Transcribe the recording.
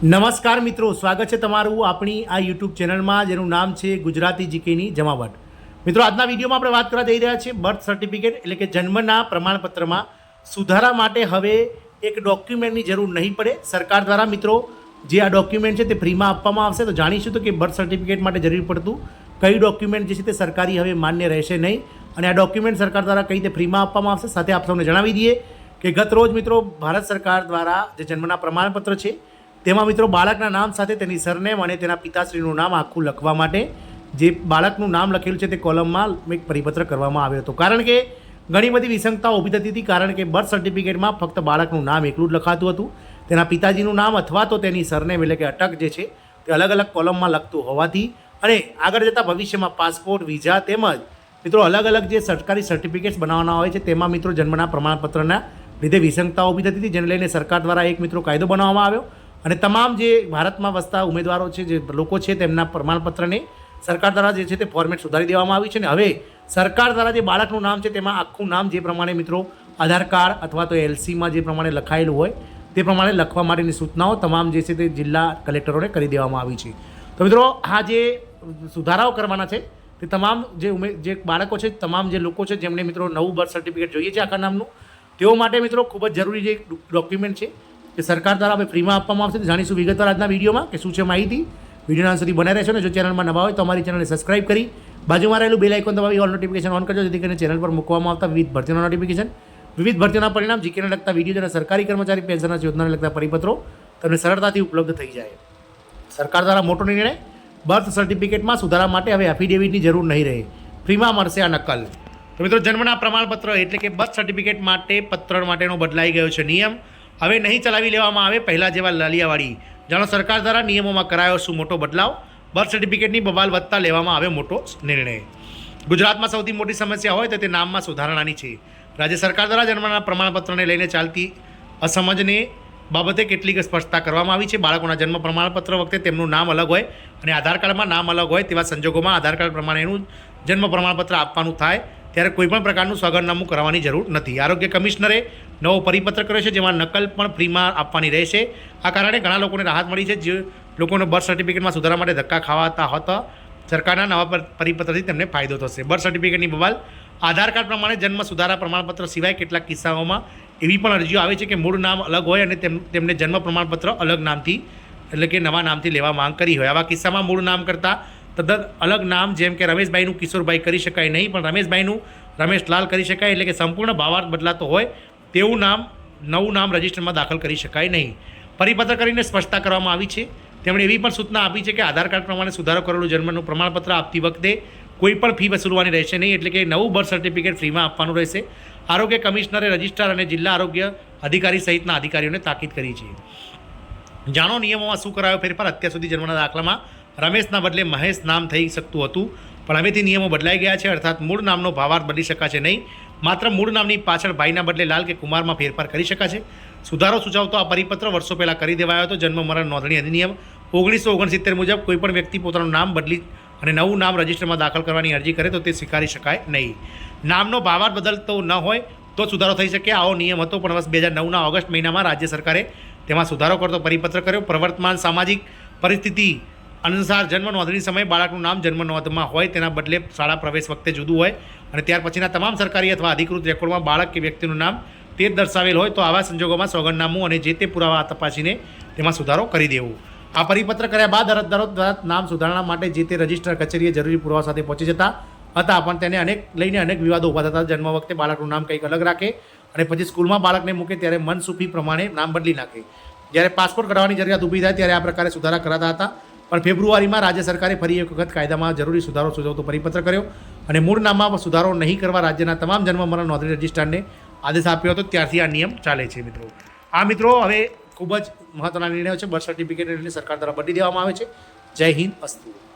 નમસ્કાર મિત્રો, સ્વાગત છે તમારું આપણી આ યુટ્યુબ ચેનલમાં, જેનું નામ છે ગુજરાતી જીકેની જમાવટ. મિત્રો, આજના વિડીયોમાં આપણે વાત કરવા જઈ રહ્યા છીએ બર્થ સર્ટિફિકેટ, એટલે કે જન્મના પ્રમાણપત્રમાં સુધારા માટે હવે એક ડોક્યુમેન્ટની જરૂર નહીં પડે. સરકાર દ્વારા મિત્રો, જે આ ડોક્યુમેન્ટ છે તે ફ્રીમાં આપવામાં આવશે. તો જાણીશું તો કે બર્થ સર્ટિફિકેટ માટે જરૂર પડતું કઈ ડોક્યુમેન્ટ જે છે તે સરકારી હવે માન્ય રહેશે નહીં. અને આ ડોક્યુમેન્ટ સરકાર દ્વારા કઈ રીતે ફ્રીમાં આપવામાં આવશે સાથે આપ સૌને જણાવી દઈએ કે ગત રોજ મિત્રો, ભારત સરકાર દ્વારા જે જન્મના પ્રમાણપત્ર છે તેમાં મિત્રો બાળકના નામ સાથે તેની સરનેમ અને તેના પિતાશ્રીનું નામ આખું લખવા માટે જે બાળકનું નામ લખેલું છે તે કોલમમાં એક પરિપત્ર કરવામાં આવ્યો હતો. કારણ કે ઘણી બધી વિસંગતાઓ ઊભી થતી હતી, કારણ કે બર્થ સર્ટિફિકેટમાં ફક્ત બાળકનું નામ એકલું જ લખાતું હતું. તેના પિતાજીનું નામ અથવા તો તેની સરનેમ એટલે કે અટક જે છે તે અલગ અલગ કોલમમાં લખતું હોવાથી અને આગળ જતાં ભવિષ્યમાં પાસપોર્ટ, વિઝા તેમજ મિત્રો અલગ અલગ જે સરકારી સર્ટિફિકેટ્સ બનાવવાના હોય છે તેમાં મિત્રો જન્મના પ્રમાણપત્રના લીધે વિસંગતાઓ ઊભી થતી હતી, જેને લઈને સરકાર દ્વારા એક મિત્રો કાયદો બનાવવામાં આવ્યો. અને તમામ જે ભારતમાં વસતા ઉમેદવારો છે, જે લોકો છે તેમના પ્રમાણપત્રને સરકાર દ્વારા જે છે તે ફોર્મેટ સુધારી દેવામાં આવ્યું છે અને હવે સરકાર દ્વારા જે બાળકનું નામ છે તેમાં આખું નામ જે પ્રમાણે મિત્રો આધાર કાર્ડ અથવા તો એલસીમાં જે પ્રમાણે લખાયેલું હોય, તે પ્રમાણે લખવા માટેની સૂચનાઓ તમામ જે છે તે જિલ્લા કલેક્ટરોને કરી દેવામાં આવી છે. તો મિત્રો, આ જે સુધારાઓ કરવાના છે, તે તમામ જે ઉમે, જે બાળકો છે, તમામ જે લોકો છે જેમને મિત્રો નવું બર્થ સર્ટિફિકેટ જોઈએ છે આખા નામનું, તેઓ માટે મિત્રો ખૂબ જ જરૂરી જે ડોક્યુમેન્ટ છે કે સરકાર દ્વારા આપણે ફ્રીમાં આપવામાં આવશે જાણીશું વિગતવાર આજના વિડીયોમાં કે શું છે માહિતી. વિડીયોના સુધી બનાવી રહેશો ને જો ચેનલમાં નવા હોય તો અમારી ચેનલને સબસ્ક્રાઇબ કરી બાજુમાં રહેલું બેલ આઇકોન દબાવી ઓલ નોટિફિકેશન ઓન કરજો, જેથી કરીને ચેનલ પર મૂકવામાં આવતા વિવિધ ભરતીના નોટિફિકેશન વિવિધ ભરતીઓના પરિણામ જીકેને લગતા વીડિયો અને સરકારી કર્મચારી પેન્શનના યોજનાને લગતા પરિપત્રો તમને સરળતાથી ઉપલબ્ધ થઈ જાય. સરકાર દ્વારા મોટો નિર્ણય બર્થ સર્ટિફિકેટમાં સુધારા માટે હવે એફિડેવિટની જરૂર નહીં રહે. ફ્રીમાં મળશે આ નકલ. તો મિત્રો, જન્મના પ્રમાણપત્ર એટલે કે બર્થ સર્ટિફિકેટ માટે પત્ર માટેનો બદલાઈ ગયો છે નિયમ. હવે નહીં ચલાવી લેવામાં આવે પહેલાં જેવા લાલિયાવાડી. જાણો, સરકાર દ્વારા નિયમોમાં કરાયો શું મોટો બદલાવ? બર્થ સર્ટિફિકેટની બબાલ વધતા લેવામાં આવે મોટો નિર્ણય. ગુજરાતમાં સૌથી મોટી સમસ્યા હોય તો તે નામમાં સુધારણાની છે. રાજ્ય સરકાર દ્વારા જન્મના પ્રમાણપત્રને લઈને ચાલતી અસમજને બાબતે કેટલીક સ્પષ્ટતા કરવામાં આવી છે. બાળકોના જન્મ પ્રમાણપત્ર વખતે તેમનું નામ અલગ હોય અને આધાર કાર્ડમાં નામ અલગ હોય તેવા સંજોગોમાં આધાર કાર્ડ પ્રમાણે એનું જન્મ પ્રમાણપત્ર આપવાનું થાય ત્યારે કોઈપણ પ્રકારનું સોગંદનામું કરવાની જરૂર નથી. આરોગ્ય કમિશનરે નવો પરિપત્ર કર્યો છે, જેમાં નકલ પણ ફ્રીમાં આપવાની રહેશે. આ કારણે ઘણા લોકોને રાહત મળી છે, જે લોકોને બર્થ સર્ટિફિકેટમાં સુધારા માટે ધક્કા ખાવાતા હતા. સરકારના નવા પર- પરિપત્રથી તેમને ફાયદો થશે. બર્થ સર્ટિફિકેટની બબાલ, આધાર કાર્ડ પ્રમાણે જન્મ સુધારા પ્રમાણપત્ર સિવાય કેટલાક કિસ્સાઓમાં એવી પણ અરજીઓ આવે છે કે મૂળ નામ અલગ હોય અને તેમ, તેમને જન્મ પ્રમાણપત્ર અલગ નામથી, એટલે કે નવા નામથી લેવા માંગ કરી હોય. આવા કિસ્સામાં મૂળ નામ કરતાં તદ્દન અલગ નામ, જેમ કે રમેશભાઈનું કિશોરભાઈ કરી શકાય નહીં, પણ રમેશભાઈનું રમેશલાલ કરી શકાય, એટલે કે સંપૂર્ણ ભાવાર્થ બદલાતો હોય, તેવું નામ, નવું નામ રજિસ્ટરમાં દાખલ કરી શકાય નહીં. પરિપત્ર કરીને સ્પષ્ટતા કરવામાં આવી છે. તેમણે એવી પણ સૂચના આપી છે કે આધાર કાર્ડ પ્રમાણે સુધારો કરેલું જન્મનું પ્રમાણપત્ર આપતી વખતે કોઈ પણ ફી વસૂલવાની રહેશે નહીં, એટલે કે નવું બર્થ સર્ટિફિકેટ ફ્રીમાં આપવાનું રહેશે. આરોગ્ય કમિશનરે રજિસ્ટ્રાર અને જિલ્લા આરોગ્ય અધિકારી સહિતના અધિકારીઓને તાકીદ કરી છે. જાણો નિયમોમાં શું કરાયો ફેરફાર અત્યાર સુધી જન્મના દાખલામાં રમેશના બદલે મહેશ નામ થઈ શકતું હતું, પણ હવેથી નિયમો બદલાઈ ગયા છે, અર્થાત મૂળ નામનો ભાવાર્થ બદલી શકાશે નહીં. માત્ર મૂળ નામની પાછળ ભાઈના બદલે લાલ કે કુમારમાં ફેરફાર કરી શકાશે. સુધારો સૂચવતો આ પરિપત્ર વર્ષો પહેલાં કરી દેવાયો હતો. જન્મ, મરણ, નોંધણી અધિનિયમ ઓગણીસો ઓગણસિત્તેર મુજબ કોઈપણ વ્યક્તિ પોતાનું નામ બદલી અને નવું નામ રજિસ્ટરમાં દાખલ કરવાની અરજી કરે તો તે સ્વીકારી શકાય નહીં. નામનો ભાવાર્થ બદલતો ન હોય તો સુધારો થઈ શકે. આવો નિયમ હતો, પણ વર્ષ બે હજાર નવના ઓગસ્ટ મહિનામાં રાજ્ય સરકારે તેમાં સુધારો કરતો પરિપત્ર કર્યો. પ્રવર્તમાન સામાજિક પરિસ્થિતિ અનુસાર જન્મ નોંધણી સમયે બાળકનું નામ જન્મ નોંધમાં હોય તેના બદલે શાળા પ્રવેશ વખતે જુદું હોય અને ત્યાર પછીના તમામ સરકારી અથવા અધિકૃત રેકોર્ડમાં બાળક કે વ્યક્તિનું નામ તે દર્શાવેલ હોય તો આવા સંજોગોમાં સોગંદનામું અને જે તે પુરાવા તપાસીને તેમાં સુધારો કરી દેવું. આ પરિપત્ર કર્યા બાદ અરજદારો દ્વારા નામ સુધારણા માટે જે તે રજિસ્ટર કચેરીએ જરૂરી પુરાવા સાથે પહોંચી જતા હતા, પણ તેને અનેક લઈને અનેક વિવાદો ઊભા થતા જન્મ વખતે બાળકનું નામ કંઈક અલગ રાખે અને પછી સ્કૂલમાં બાળકને મૂકે ત્યારે મનસુફી પ્રમાણે નામ બદલી નાખે. જ્યારે પાસપોર્ટ કઢાવવાની જરૂરિયાત ઊભી થાય ત્યારે આ પ્રકારે સુધારા કરાતા હતા. પણ ફેબ્રુઆરીમાં રાજ્ય સરકારે ફરી એક વખત કાયદામાં જરૂરી સુધારો સૂચવતો પરિપત્ર કર્યો અને મૂળ નામમાં સુધારો નહીં કરવા રાજ્યના તમામ જન્મ મરણ નોંધણી રજિસ્ટ્રારને આદેશ આપ્યો હતો. ત્યારથી આ નિયમ ચાલે છે મિત્રો. આ મિત્રો, હવે ખૂબ જ મહત્વના નિર્ણયો છે. બર્થ સર્ટિફિકેટ સરકાર દ્વારા બદલી દેવામાં આવે છે. જય હિન્દ, અસ્તુ.